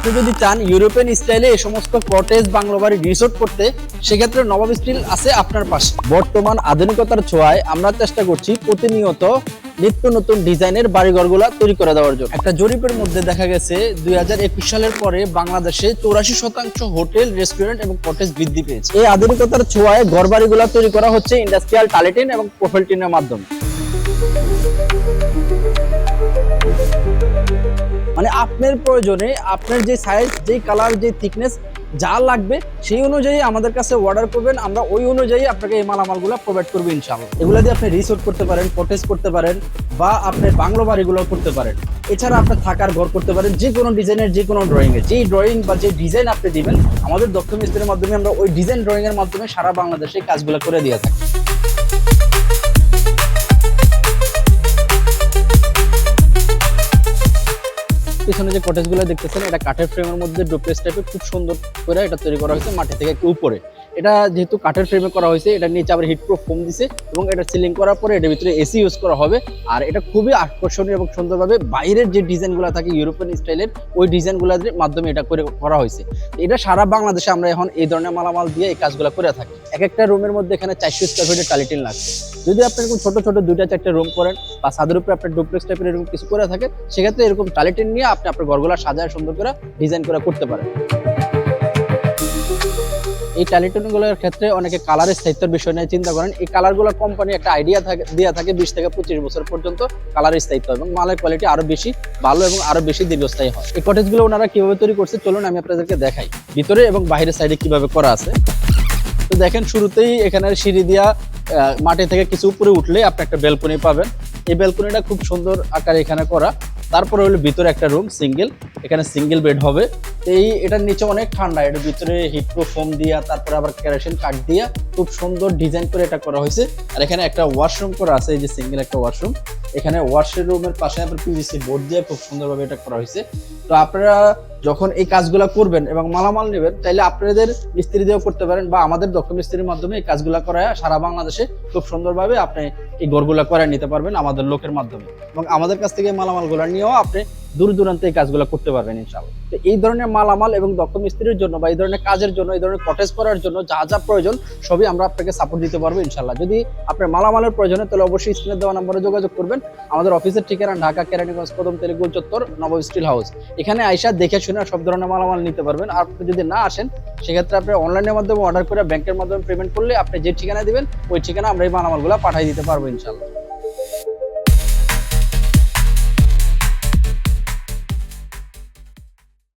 আপনি যদি চান ইউরোপিয়ান স্টাইলে এই সমস্ত কটেজ বাংলো বাড়ি রিসোর্ট করতে, সেক্ষেত্রে নবাব স্টিল আছে আপনার পাশে। বর্তমান আধুনিকতার ছোঁয়ায় আমরা চেষ্টা করছি প্রতিনিয়ত নিত্য নতুন ডিজাইনের বাড়িঘরগুলা তৈরি করে দেওয়ার জন্য। একটা জরিপের মধ্যে দেখা গেছে, দুই হাজার একুশ সালের পরে বাংলাদেশে চৌরাশি শতাংশ হোটেল, রেস্টুরেন্ট এবং কটেজ বৃদ্ধি পেয়েছে। এই আধুনিকতার ছোঁয়ায় ঘর বাড়িগুলা তৈরি করা হচ্ছে ইন্ডাস্ট্রিয়াল টালেটিন এবং প্রোফেলটিনের মাধ্যমে। মানে আপনার প্রয়োজনে আপনার যে সাইজ যেই কালার যে থিকনেস যা লাগবে, সেই অনুযায়ী আমাদের কাছে অর্ডার করবেন। আমরা ওই অনুযায়ী আপনাকে এই মালামালগুলো প্রোভাইড করব ইনশাআল্লাহ। এগুলো দিয়ে আপনি রিসোর্ট করতে পারেন কটেজ করতে পারেন বা আপনি বাংলো বাড়িগুলো করতে পারেন। এছাড়া আপনি থাকার ঘর করতে পারেন, যে কোনো ডিজাইনের যে কোনো ড্রয়িং এর। যেই ড্রয়িং বা যে ডিজাইন আপনি দিবেন, আমাদের দক্ষ মিস্ত্রির মাধ্যমে আমরা ওই ডিজাইন ড্রয়িংয়ের মাধ্যমে সারা বাংলাদেশে কাজগুলো করে দিয়ে থাকি। পিছনে যে কটেজগুলো দেখতেছেন, এটা কাঠের ফ্রেমের মধ্যে ডুপ্লেস টাইপের খুব সুন্দর করে এটা তৈরি করা হয়েছে, মাটি থেকে একটু উপরে। এটা যেহেতু কাঠের ফ্রেমে করা হয়েছে, এটা নিচে আবার হিট প্রুফ ফোম দিছে এবং এটা সিলিং করার পরে এটার ভিতরে এসি ইউজ করা হবে। আর এটা খুবই আকর্ষণীয় এবং সুন্দরভাবে বাইরের যে ডিজাইনগুলো থাকে ইউরোপিয়ান স্টাইলের ওই ডিজাইনগুলোর মাধ্যমে এটা করে করা হয়েছে। এটা সারা বাংলাদেশে আমরা এখন এই ধরনের মালামাল দিয়ে এই কাজগুলো করে থাকি। এক একটা রুমের মধ্যে এখানে চারশো স্কোয়ার ফিটের টালিটিন লাগছে যদি আপনি এরকম ছোট ছোট দুইটা, চারটে রুম করেন বা ছাদের উপরে আপনার ডুপ্লেক্স টাইপের এরকম কিছু করে থাকে সেক্ষেত্রে এরকম টালিটিন নিয়ে আপনি আপনার ঘরগুলো সাজায় সুন্দর করে ডিজাইন করে করতে পারেন। এই টালিটনগুলোর ক্ষেত্রে অনেকে কালারের স্থায়িত্বের বিষয় নিয়ে চিন্তা করেন। এই কালারগুলো কোম্পানি একটা আইডিয়া থাকে দেওয়া থাকে বিশ থেকে পঁচিশ বছর পর্যন্ত কালারের স্থায়িত্ব এবং মালের কোয়ালিটি আরও বেশি ভালো এবং আরও বেশি দীর্ঘস্থায়ী হয়। এই কটেজগুলো ওনারা কীভাবে তৈরি করছে, চলুন আমি আপনাদেরকে দেখাই। ভিতরে এবং বাইরের সাইডে কীভাবে করা আছে। তো দেখেন শুরুতেই এখানে সিঁড়ি দিয়া মাটি থেকে কিছু উপরে উঠলে আপনি একটা বেলকনি পাবেন। এই বেলকনিটা খুব সুন্দর আকারে এখানে করা। তারপরে হলো ভিতরে একটা রুম সিঙ্গেল এখানে সিঙ্গেল বেড হবে। এই এটার নিচে অনেক ঠান্ডা এটার ভিতরে হিটপ্রো ফোম দিয়া, তারপরে আবার কেরোসিন কাঠ দিয়া, খুব সুন্দর ডিজাইন করে এটা করা হয়েছে। আর এখানে একটা ওয়াশরুম করা আছে, এই যে সিঙ্গেল একটা ওয়াশরুম এখানে ওয়াশের রুমের পাশে আপনার পিভিসি বোর্ড দিয়ে খুব সুন্দরভাবে এটা করা হয়েছে। তো আপনারা যখন এই কাজগুলো করবেন এবং মালামাল নেবেন, তাইলে আপনাদের মিস্ত্রি দিয়েও করতে পারেন বা আমাদের দক্ষ মিস্ত্রির মাধ্যমে এই কাজগুলো করা সারা বাংলাদেশে খুব সুন্দরভাবে আপনি এই ঘরগুলো করে নিতে পারবেন আমাদের লোকের মাধ্যমে। এবং আমাদের কাছ থেকে মালামালগুলো নিয়েও আপনি দূর দূরান্তে এই কাজগুলো করতে পারবেন ইনশাআল্লাহ। তো এই ধরনের মালামাল এবং দক্ষ মিস্ত্রির জন্য বা এই ধরনের কাজের জন্য, এই ধরনের কটেজ করার জন্য যা যা প্রয়োজন, সবই আমরা আপনাকে সাপোর্ট দিতে পারব ইনশাআল্লাহ। যদি আপনার মালামালের প্রয়োজন হয় তাহলে অবশ্যই স্ক্রিনে দেওয়া নম্বরে যোগাযোগ করবেন। আমাদের অফিসের ঠিকানা ঢাকা, কেরানীগঞ্জ কদম তেলেগুল চত্বর, নবম স্টিল হাউস এখানে আইসা দেখে শুনে সব ধরনের মালামাল নিতে পারবেন। আর আপনি যদি না আসেন, সেক্ষেত্রে আপনি অনলাইনের মাধ্যমে অর্ডার করে ব্যাংকের মাধ্যমে পেমেন্ট করলে আপনি যে ঠিকানা দিবেন, ওই ঠিকানা আমরা এই মালামালগুলো পাঠিয়ে দিতে পারব ইনশাআল্লাহ।